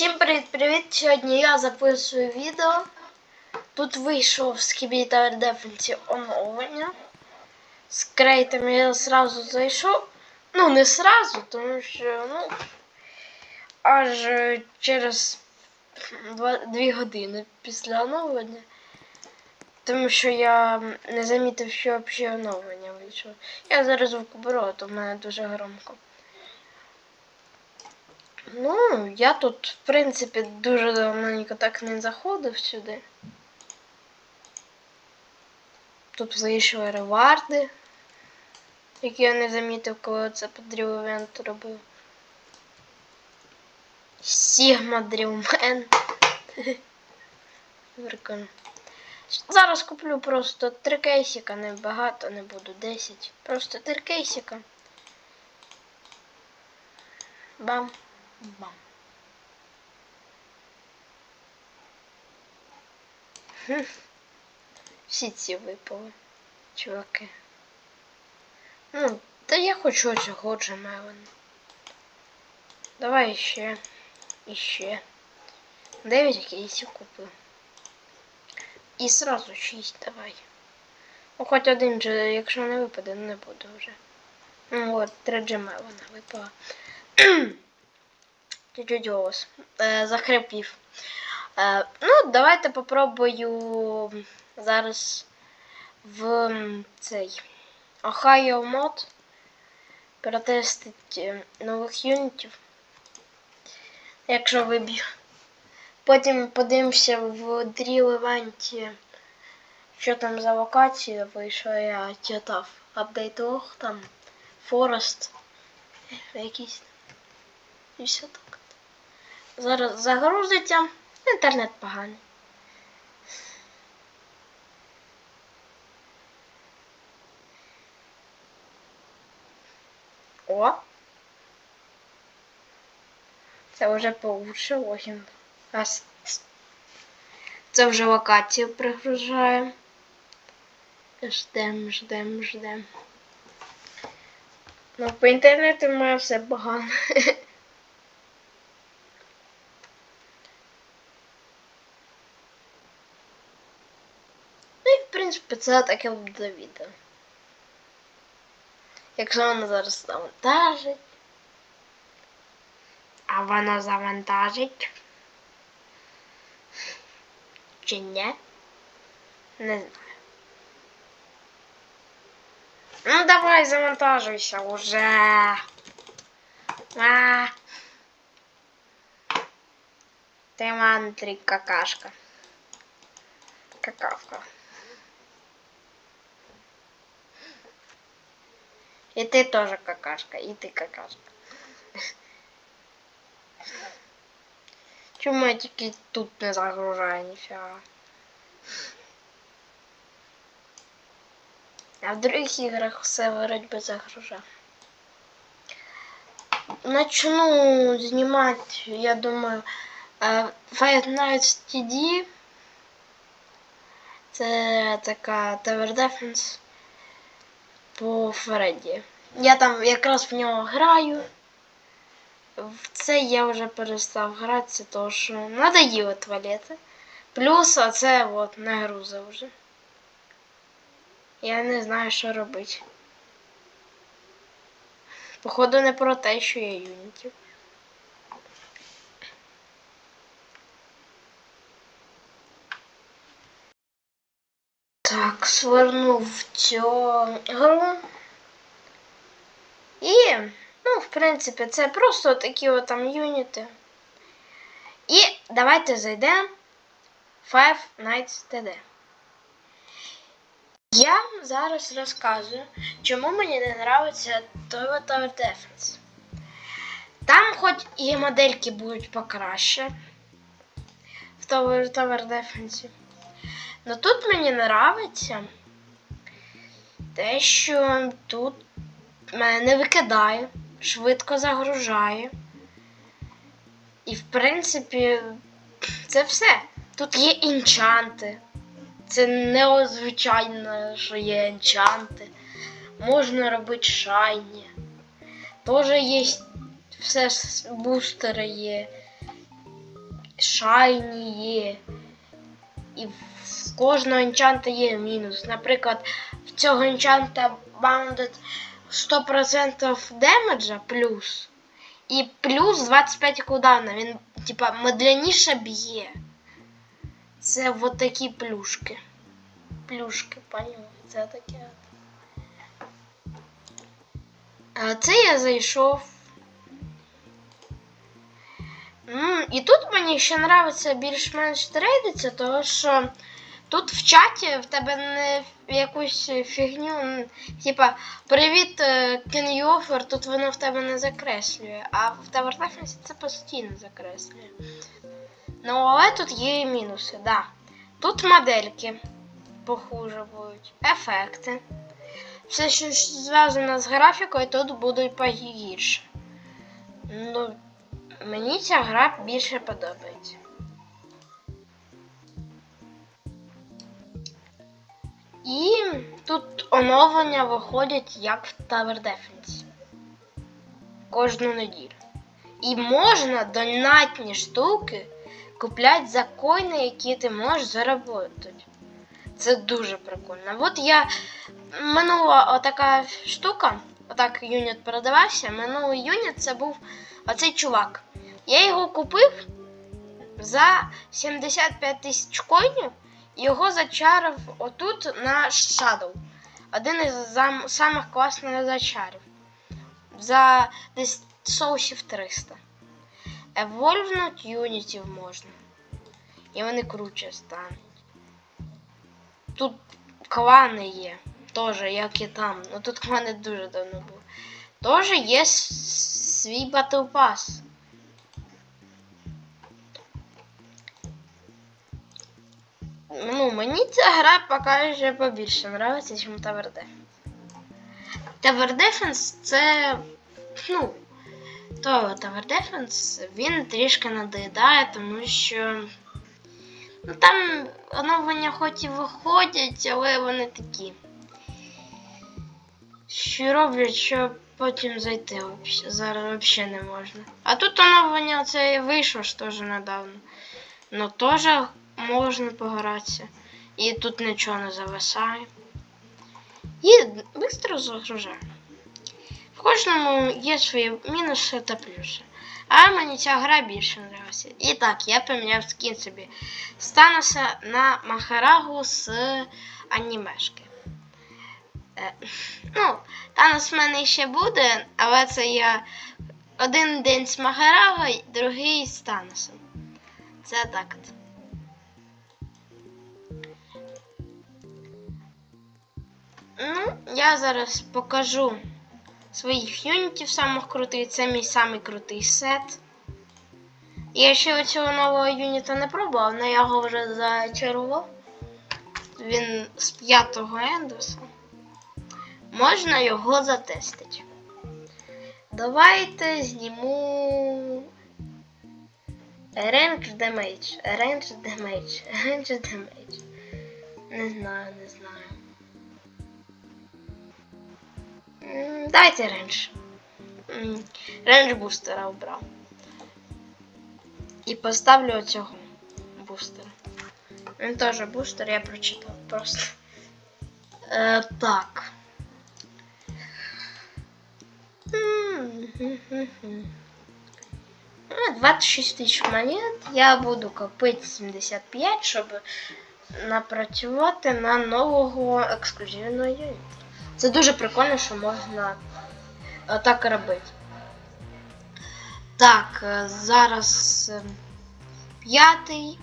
Всім привіт-привіт! Сьогодні я записую відео. Тут вийшов з Tower Defense оновлення. З крейтом я сразу зайшов. Ну, не сразу, тому що, ну, аж е, через 2 години після оновлення. Тому що я не замітив, що взагалі оновлення вийшло. Я зараз звук беру, а то в мене дуже громко. Ну, я тут, в принципі, дуже давненько так не заходив сюди. Тут вийшли реварди, які я не замітив, коли це по Drill робив. Sigma Drillman. Прикольно. Зараз куплю просто три кейсика, не багато, не буду 10. Просто три кейсика. Бам. Бам. Хм. Всі ці випали, чуваки. Ну, та я хочу цього Джемелена. Давай ще. Іще. Дев'ять кейсів купив. І сразу шість давай. Ну, хоч один же, якщо не випаде, не буду вже. Ну от, три Джемелена випала. Чуть-чуть. Е. Е, ну, давайте попробую зараз в цей Ohio мод протестити нових юнітів. Якщо виб'ю. Потім подивимося в дріл івенті, що там за локація вийшла, я читав апдейт лог, там Форест. Якийсь. І все так. Зараз загрузиться. Інтернет поганий. О! Це вже получше. Раз. Це вже локацію пригружає. Ждем, ждем, ждем. Ну, по інтернету має все погано. Принципі це таке буде відео. Якщо воно зараз завантажить. А воно завантажить. Чи ні? Не знаю. Ну давай завантажуйся уже. А. Ти мантрі какашка. Какавка. И ты тоже какашка, и ты какашка. Чому я тут не загружаю ніфіга? А в других іграх все вроде загружаю. Начну знімати, я думаю, е, Five Nights TD. Це така Tower Defense по Фредді. Я там якраз в нього граю. В це я вже перестав гратися, тому що надоїло туалети. Плюс це от не груза вже. Я не знаю, що робити. Походу не про те, що я юнітів. Так, свернув цю гру. І, ну, в принципі, це просто такі от там юніти. І давайте зайдемо в Five Nights TD. Я зараз розказую, чому мені не подобається Tower Tower Defense. Там хоч і модельки будуть покраще в Tower Defense. Но тут мені подобається те, що тут мене не викидає, швидко загружає. І в принципі, це все. Тут є інчанти. Це не звичайно, що є енчанти. Можна робити шайні. Теж є все бустери є. шайні є. І в кожного енчанта є мінус. Наприклад, в цього енчанта баундед 100% демеджа плюс. І плюс 25 кулдауна. Він, типа, медляніше б'є. Це от такі плюшки. Плюшки, поняли? Це таке. А це я зайшов. М, І тут мені ще нравиться більш-менш трейдиться, тому що тут в чаті в тебе не якусь фігню, типа Привіт, е, can you offer, тут воно в тебе не закреслює, а в Tower це постійно закреслює. Ну, але тут є і мінуси, да. Тут модельки похуже будуть, ефекти. Все, що зв'язано з графікою, тут будуть погірше. Ну, мені ця гра більше подобається. І тут оновлення виходять як в Tower Defense. Кожну неділю. І можна донатні штуки купляти за коїни, які ти можеш заробити. Це дуже прикольно. От я минула отака штука, отак юніт продавався. Минулий юніт це був оцей чувак. Я його купив за 75 тисяч коїнів його зачарив отут на Shadow. Один із самих класних зачарів. За десь соусів 300. Евольвнуть юнітів можна. І вони круче стануть. Тут клани є. Теж, як і там. Ну тут клани дуже давно були. Теж є свій Battle Ну, мені ця гра поки ще побільше нравиться, ніж Tower Defense. Tower Defense це. Ну. То Tower Defense він трішки надоїдає, тому що. Ну там оновлення хоч і виходять, але вони такі. Що роблять, що потім зайти зараз взагалі не можна. А тут оновлення це і вийшло ж теж недавно. Ну теж можна погратися. І тут нічого не зависає. І швидко загружає. В кожному є свої мінуси та плюси. А мені ця гра більше подобається. І так, я поміняв скін собі з Таноса на Махарагу з анімешки. Е, ну, Танос в мене ще буде, але це я один день з Махарага, другий з Таносом. Це так. от. Ну, я зараз покажу своїх юнітів самих крутих. Це мій самий крутий сет. Я ще цього нового юніта не пробував, але я його вже зачарував. Він з п'ятого ендоса. Можна його затестити. Давайте зніму. Range damage. Range damage. Range damage. Не знаю, не знаю. Дайте рендж. Рендж бустера обрав. І поставлю оцього бустера. Він теж бустер, я прочитав просто. Е, так. Ну, 26 тисяч монет. Я буду копити 75, щоб напрацювати на нового ексклюзивного юніта. Це дуже прикольно, що можна е, так робити. Так, е, зараз е, п'ятий.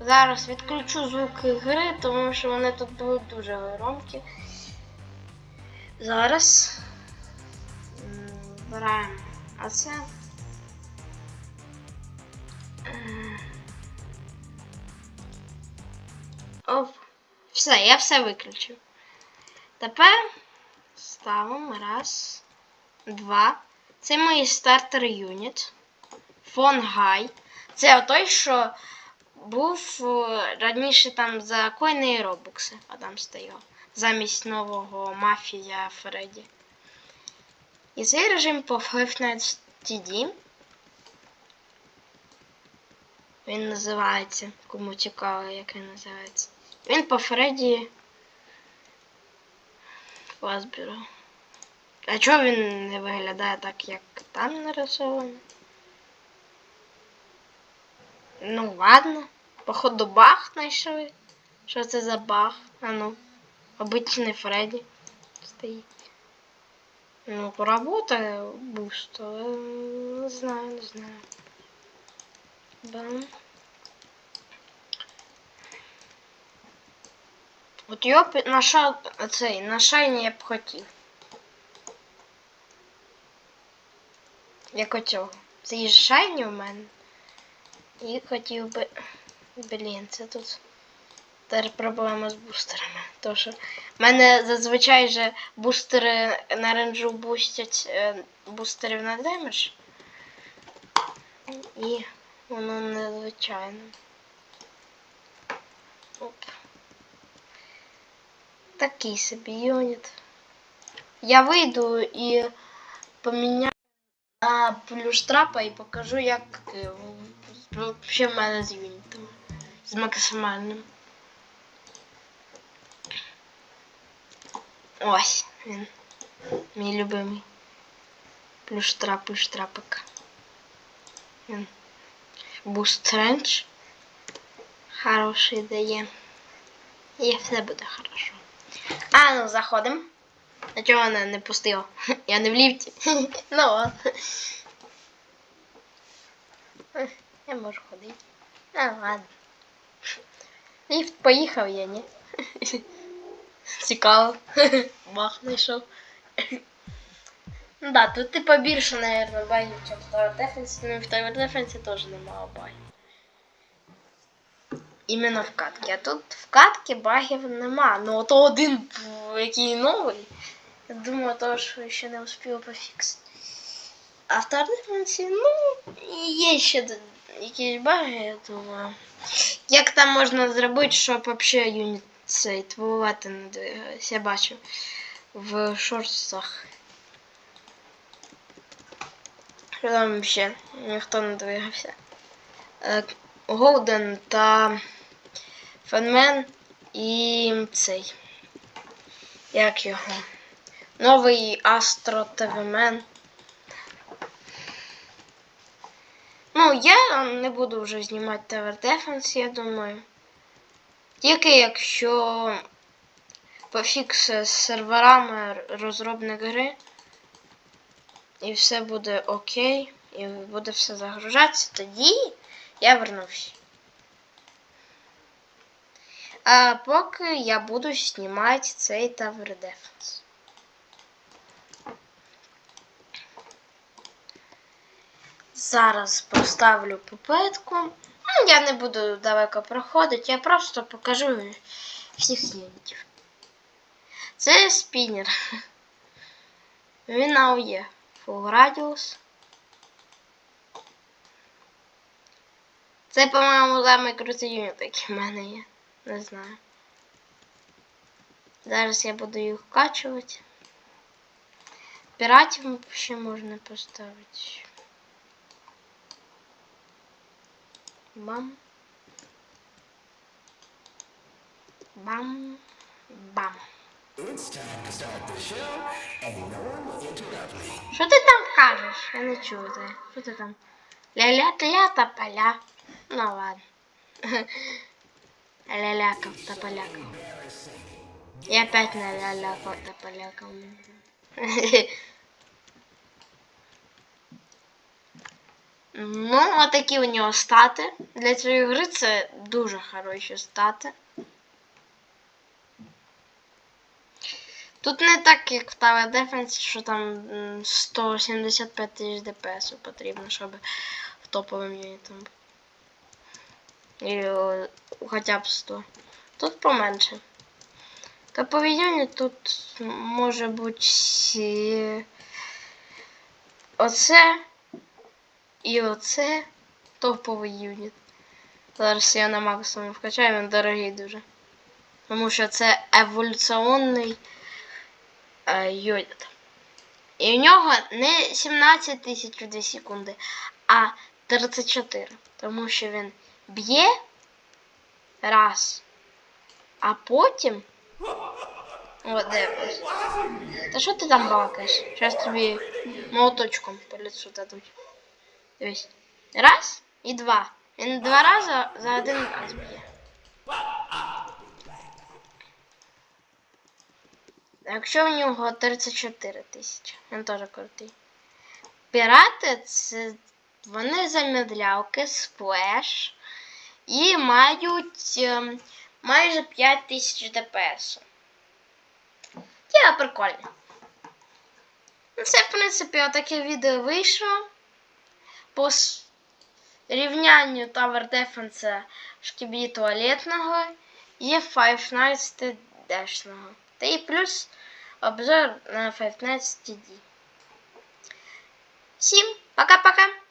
Зараз відключу звуки гри, тому що вони тут будуть дуже громкі. Зараз вибираємо оце. Е, Оп. Все, я все виключив. Тепер ставимо раз, два. Це мій стартер юніт. Фон Гай. Це той, що був е, раніше там за коїни робокси, а там стояв. Замість нового мафія Фредді. І цей режим по Five Nights TD. він називається. Кому цікаво, як він називається. Він по Фредді Фазберу. А чого він не виглядає так, як там нарисовано? Ну ладно. Походу баг знайшли. Що це за баг? А ну. Обичний Фредді стоїть. Ну, поработає буст, але не знаю, не знаю. Да. От його на ша... цей, на шайні я б хотів. Як оцього. Це і шайні у мене. І хотів би. Блін, це тут. Тепер проблема з бустерами. Тому що в мене зазвичай же бустери на ренджу бустять е, бустерів на демедж. І воно незвичайно. Оп. Такий собі юніт. Я вийду і поміняю на плюштрапа і покажу, як е, в- взагалі в мене з юнітом. З максимальним. Ось він. Мій любимий. Плюштрап, плюштрапик. Він. Буст рендж. Хороший дає. І все буде хорошо. А, ну заходимо. А чого вона не пустила? Я не в ліфті. ну от. Я можу ходити. А, ладно. Ліфт поїхав я, ні? Цікаво. Бах знайшов. Ну да, тут типа більше, наверное, багів, ніж в Tower Defense. Ну і в Tower Defense теж немало багів. Іменно в катки. А тут в катки багів нема. Ну ото один, який новий. Я думаю, то, що ще не успів пофіксити. А в Tower ну, є ще якісь баги, я думаю. Як там можна зробити, щоб взагалі юніт цей твувати не двигався? Я бачив в шорсах. Що там ще ніхто не двигався. Е, Голден та Фенмен і цей. Як його? Новий Астро ТВ-мен. Ну, я не буду вже знімати Tower Defense, я думаю. Тільки якщо пофіксе з серверами розробник гри. І все буде окей. І буде все загружатися, тоді я вернусь. А поки я буду знімати цей Tower Defense. Зараз поставлю пипетку. Ну, я не буду далеко проходити, я просто покажу всіх юнітів. Це спінер. Він аує. Full Radius. Це, по-моєму, самий крутий юніт, який в мене є. Не знаю. Зараз я буду їх вкачувати. Піратів ще можна поставити. Бам. Бам. Бам. Що ти там кажеш? Я не чую тебе. Що ти там? Ля-ля-тля та поля. Ну ладно. Ля-лякав та полякав. Я опять на ля-лякав та полякав. Ну, отакі у нього стати. Для цієї гри це дуже хороші стати. Тут не так, як в Tower Defense, що там м, 175 тисяч ДПС потрібно, щоб в топовим юнітом бути. І хоча б 100. Тут поменше. Топовий юніт тут може бути оце і оце топовий юніт. Зараз я на максимум вкачаю, він дорогий дуже. Тому що це еволюціонний е, юніт. І в нього не 17 тисяч в 2 секунди, а 34. Тому що він б'є раз. А потім. О, дивись. Та що ти там балакаєш? Зараз тобі молоточком по лицу дадуть. Дивись. Раз і два. Він два рази за один раз б'є. Якщо в нього 34 тисячі, він теж крутий. Пірати це вони замедлялки, сплеш і мають ем, майже 5 тисяч ДПС. Є прикольно. Це, в принципі, отаке відео вийшло. По рівнянню Tower Defense шкібі туалетного і Five Nights Dashного. Та і плюс обзор на Five Nights TD. Всім пока-пока!